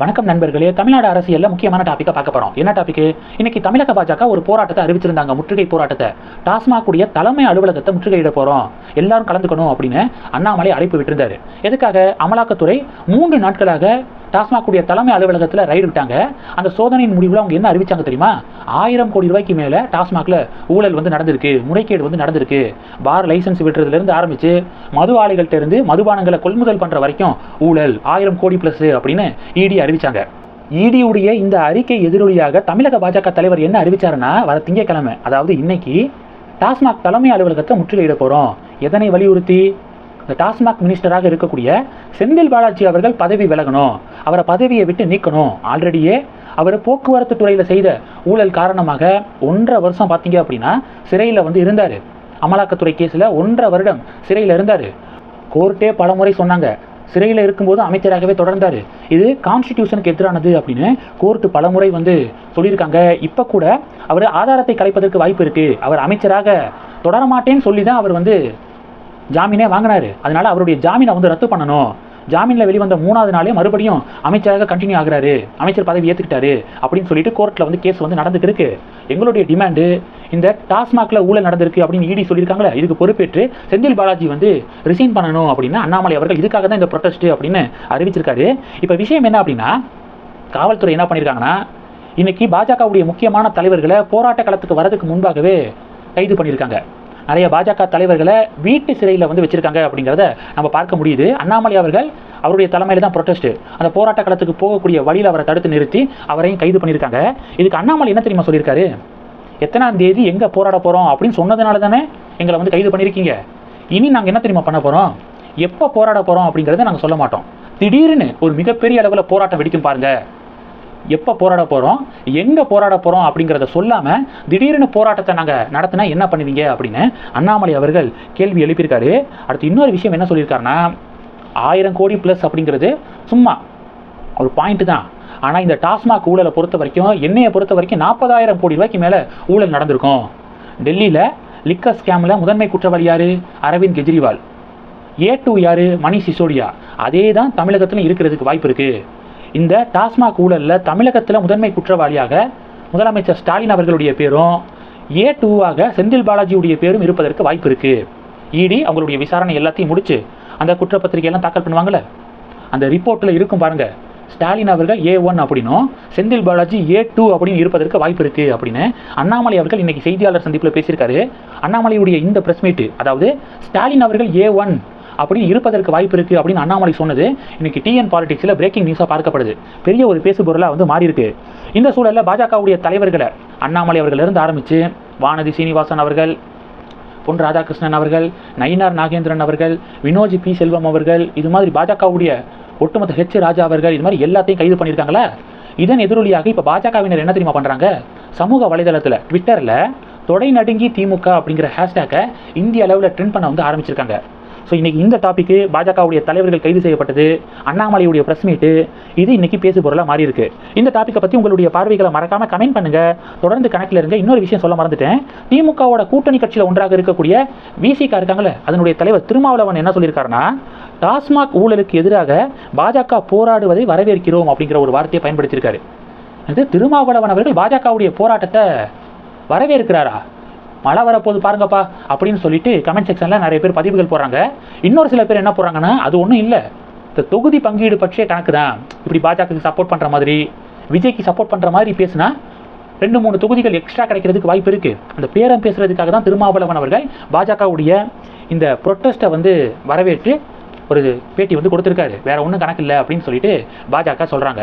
வணக்கம் நண்பர்களே. தமிழ்நாடு அரசியல்ல முக்கியமான டாபிக்கை பார்க்க போறோம். என்ன டாபிக் இன்னைக்கு தமிழக பாஜக ஒரு போராட்டத்தை அறிவிச்சிருந்தாங்க. முற்றுகை போராட்டத்தை. டாஸ்மாக் உடைய தலைமை அலுவலகத்தை முற்றுகையிட போறோம். எல்லாரும் கலந்துக்கணும் அப்படின்னு அண்ணாமலை அழைப்பு விட்டிருந்தாரு. எதுக்காக? அமலாக்கத்துறை மூன்று நாட்களாக டாஸ்மாக் உடைய தலைமை அலுவலகத்தில் ரைடு விட்டாங்க. அந்த சோதனையின் முடிவில் அவங்க என்ன அறிவிச்சாங்க தெரியுமா? ஆயிரம் கோடி ரூபாய்க்கு மேலே டாஸ்மாகில் ஊழல் வந்து நடந்திருக்கு முறைகேடு வந்து நடந்திருக்கு. பார் லைசன்ஸ் விடுறதுலேருந்து ஆரம்பித்து மது ஆலைகள்கிட்டருந்து மதுபானங்களை கொள்முதல் பண்ணுற வரைக்கும் ஊழல் ஆயிரம் கோடி ப்ளஸ் அப்படின்னு இடி அறிவிச்சாங்க. இடியுடைய இந்த அறிக்கை எதிரொலியாக தமிழக பாஜக தலைவர் என்ன அறிவிச்சாருன்னா வர திங்கட்கிழமை அதாவது இன்னைக்கு டாஸ்மாக் தலைமை அலுவலகத்தை முற்றுகையிட போகிறோம் எதனை வலியுறுத்தி? டாஸ்மாக் மினிஸ்டராக இருக்கக்கூடிய செந்தில் பாலாஜி அவர்கள் பதவி விலகணும். அவரை பதவியை விட்டு நீக்கணும். ஆல்ரெடியே அவர் போக்குவரத்து துறையில் செய்த ஊழல் காரணமாக ஒன்றரை வருஷம் பார்த்தீங்க அப்படின்னா சிறையில் வந்து இருந்தார். அமலாக்கத்துறை கேஸில் ஒன்றரை வருடம் சிறையில் இருந்தார். கோர்ட்டே பலமுறை சொன்னாங்க. சிறையில் இருக்கும்போது அமைச்சராகவே தொடர்ந்தார். இது கான்ஸ்டிடியூஷனுக்கு எதிரானது அப்படின்னு கோர்ட்டு பலமுறை வந்து சொல்லியிருக்காங்க. இப்போ கூட அவர் ஆதாரத்தை கலைப்பதற்கு வாய்ப்பு இருக்குது அவர் அமைச்சராக தொடரமாட்டேன்னு சொல்லி தான் அவர் வந்து ஜாமீனே வாங்கினாரு அதனால அவருடைய ஜாமீனை வந்து ரத்து பண்ணணும். ஜாமீனில் வெளிவந்த மூணாவது நாளே மறுபடியும் அமைச்சராக கண்டினியூ ஆகுறாரு. அமைச்சர் பதவி ஏற்றுக்கிட்டாரு அப்படின்னு சொல்லிட்டு கோர்ட்டில் வந்து கேஸ் வந்து நடந்துட்டு இருக்கு. எங்களுடைய டிமாண்டு இந்த டாஸ்மாகில் ஊழல் நடந்திருக்கு அப்படின்னு இடி சொல்லியிருக்காங்களே இதுக்கு பொறுப்பேற்று செந்தில் பாலாஜி வந்து ரிசைன் பண்ணணும் அப்படின்னு அண்ணாமலை அவர்கள் இதுக்காக தான் இந்த ப்ரொட்டஸ்ட் அப்படின்னு அறிவிச்சிருக்காரு. இப்போ விஷயம் என்ன அப்படின்னா காவல்துறை என்ன பண்ணியிருக்காங்கன்னா இன்னைக்கு பாஜகவுடைய முக்கியமான தலைவர்களை போராட்ட களத்துக்கு வரதுக்கு முன்பாகவே கைது பண்ணியிருக்காங்க நிறைய பாஜக தலைவர்களை வீட்டு சிறையில் வந்து வச்சிருக்காங்க அப்படிங்கிறத நம்ம பார்க்க முடியுது. அண்ணாமலை அவர்கள் அவருடைய தலைமையில் தான் ப்ரொட்டஸ்ட் அந்த போராட்ட களத்துக்கு போகக்கூடிய வழியில் அவரை தடுத்து நிறுத்தி அவரையும் கைது பண்ணியிருக்காங்க. இதுக்கு அண்ணாமலை என்ன தெரியுமா சொல்லியிருக்காரு? எத்தனாம் தேதி எங்கே போராட போகிறோம் அப்படின்னு சொன்னதுனால தானே எங்களை வந்து கைது பண்ணியிருக்கீங்க. இனி நாங்கள் என்ன தெரியுமா பண்ண போகிறோம் எப்போ போராட போகிறோம் அப்படிங்கிறத நாங்கள் சொல்ல மாட்டோம். திடீர்னு ஒரு மிகப்பெரிய அளவில் போராட்டம் வெடிக்கும் பாருங்கள் எப்போ போராட போகிறோம் எங்கே போராட போகிறோம் அப்படிங்கிறத சொல்லாமல் திடீர்னு போராட்டத்தை நாங்கள் நடத்தினா என்ன பண்ணுவீங்க அப்படின்னு அண்ணாமலை அவர்கள் கேள்வி எழுப்பியிருக்காரு. அடுத்து இன்னொரு விஷயம் என்ன சொல்லியிருக்காருன்னா ஆயிரம் கோடி ப்ளஸ் அப்படிங்கிறது சும்மா ஒரு பாயிண்ட் தான். ஆனால் இந்த டாஸ்மாக் ஊழலை பொறுத்த வரைக்கும் எண்ணெயை பொறுத்த வரைக்கும் நாற்பதாயிரம் கோடி ரூபாய்க்கு மேலே ஊழல் நடந்திருக்கும். டெல்லியில் லிக்கர் ஸ்கேமில் முதன்மை குற்றவாளி யார்? அரவிந்த் கெஜ்ரிவால். ஏ டூ யார்? மணி சிசோடியா. அதே தான் தமிழகத்தில் இருக்கிறதுக்கு வாய்ப்பு இருக்குது இந்த டாஸ்மாக் ஊழலில் தமிழகத்தில் முதன்மை குற்றவாளியாக முதலமைச்சர் ஸ்டாலின் அவர்களுடைய பேரும் ஏ டூவாக செந்தில் பாலாஜியுடைய பேரும் இருப்பதற்கு வாய்ப்பு இருக்குது இடி அவங்களுடைய விசாரணை எல்லாத்தையும் முடிச்சு அந்த குற்றப்பத்திரிகையெல்லாம் தாக்கல் பண்ணுவாங்கள்ல அந்த ரிப்போர்ட்டில் இருக்கும் பாருங்க. ஸ்டாலின் அவர்கள் ஏ ஒன் அப்படின்னும் செந்தில் பாலாஜி ஏ டூ அப்படின்னு இருப்பதற்கு வாய்ப்பு இருக்குது அப்படின்னு அண்ணாமலை அவர்கள் இன்னைக்கு செய்தியாளர் சந்திப்பில் பேசியிருக்காரு. அண்ணாமலையுடைய இந்த பிரஸ் மீட் அதாவது ஸ்டாலின் அவர்கள் ஏ ஒன் அப்படின்னு இருப்பதற்கு வாய்ப்பு இருக்குது அப்படின்னு அண்ணாமலை சொன்னது. இன்னைக்கு டிஎன் பாலிடிக்ஸில் பிரேக்கிங் நியூஸாக பார்க்கப்படுது. பெரிய ஒரு பேசு பொருளாக வந்து மாறி இருக்கு இந்த சூழலில் பாஜகவுடைய தலைவர்களை அண்ணாமலை அவர்களிருந்து ஆரம்பித்து வானதி சீனிவாசன் அவர்கள் பொன் ராதாகிருஷ்ணன் அவர்கள் நயினார் நாகேந்திரன் அவர்கள் வினோஜ் பி செல்வம் அவர்கள் இது மாதிரி பாஜகவுடைய ஒட்டுமொத்த ஹெச் ராஜா அவர்கள் இது மாதிரி எல்லாத்தையும் கைது பண்ணியிருக்காங்களா? இதன் எதிரொலியாக இப்போ பாஜகவினர் என்ன தெரியுமா பண்ணுறாங்க சமூக வலைதளத்தில் ட்விட்டரில் தொடை நடுங்கி திமுக அப்படிங்கிற ஹேஷ்டேக்கை இந்திய அளவில் ட்ரெண்ட் பண்ண வந்து ஆரம்பிச்சிருக்காங்க. ஸோ இன்றைக்கி இந்த டாப்பிக்கு பாஜகவுடைய தலைவர்கள் கைது செய்யப்பட்டது அண்ணாமலையுடைய ப்ரெஸ் மீட்டு இது இன்னைக்கு பேசு பொருளாக மாறி இருக்கு. இந்த டாப்பிக்கை பற்றி உங்களுடைய பார்வைகளை மறக்காமல் கமெண்ட் பண்ணுங்கள் தொடர்ந்து கணக்கில் இருங்க. இன்னொரு விஷயம் சொல்ல மறந்துட்டேன். திமுகவோட கூட்டணி கட்சியில் ஒன்றாக இருக்கக்கூடிய விசிகா இருக்காங்களே அதனுடைய தலைவர் திருமாவளவன் என்ன சொல்லியிருக்காருன்னா டாஸ்மாக் ஊழலுக்கு எதிராக பாஜக போராடுவதை வரவேற்கிறோம் அப்படிங்கிற ஒரு வார்த்தையை பயன்படுத்தியிருக்காரு. இது திருமாவளவன் அவர்கள் பாஜகவுடைய போராட்டத்தை வரவேற்கிறாரா? மழை வரப்போது பாருங்கப்பா அப்படின்னு சொல்லிட்டு கமெண்ட் செக்ஷனில் நிறைய பேர் பதிவுகள் போடுறாங்க. இன்னொரு சில பேர் என்ன போடுறாங்கன்னா அது ஒன்றும் இல்லை. இந்த தொகுதி பங்கீடு பற்றிய கணக்கு தான். இப்படி பாஜகவுக்கு சப்போர்ட் பண்ணுற மாதிரி விஜய்க்கு சப்போர்ட் பண்ணுற மாதிரி பேசுனா ரெண்டு மூணு தொகுதிகள் எக்ஸ்ட்ரா கிடைக்கிறதுக்கு வாய்ப்பு இருக்குது அந்த பேரம் பேசுகிறதுக்காக தான் திருமாவளவன் அவர்கள் பாஜகவுடைய இந்த ப்ரொட்டஸ்ட்டை வந்து வரவேற்று ஒரு பேட்டி வந்து கொடுத்துருக்காரு. வேற ஒன்றும் கணக்கு இல்லை அப்படின்னு சொல்லிட்டு பாஜக சொல்கிறாங்க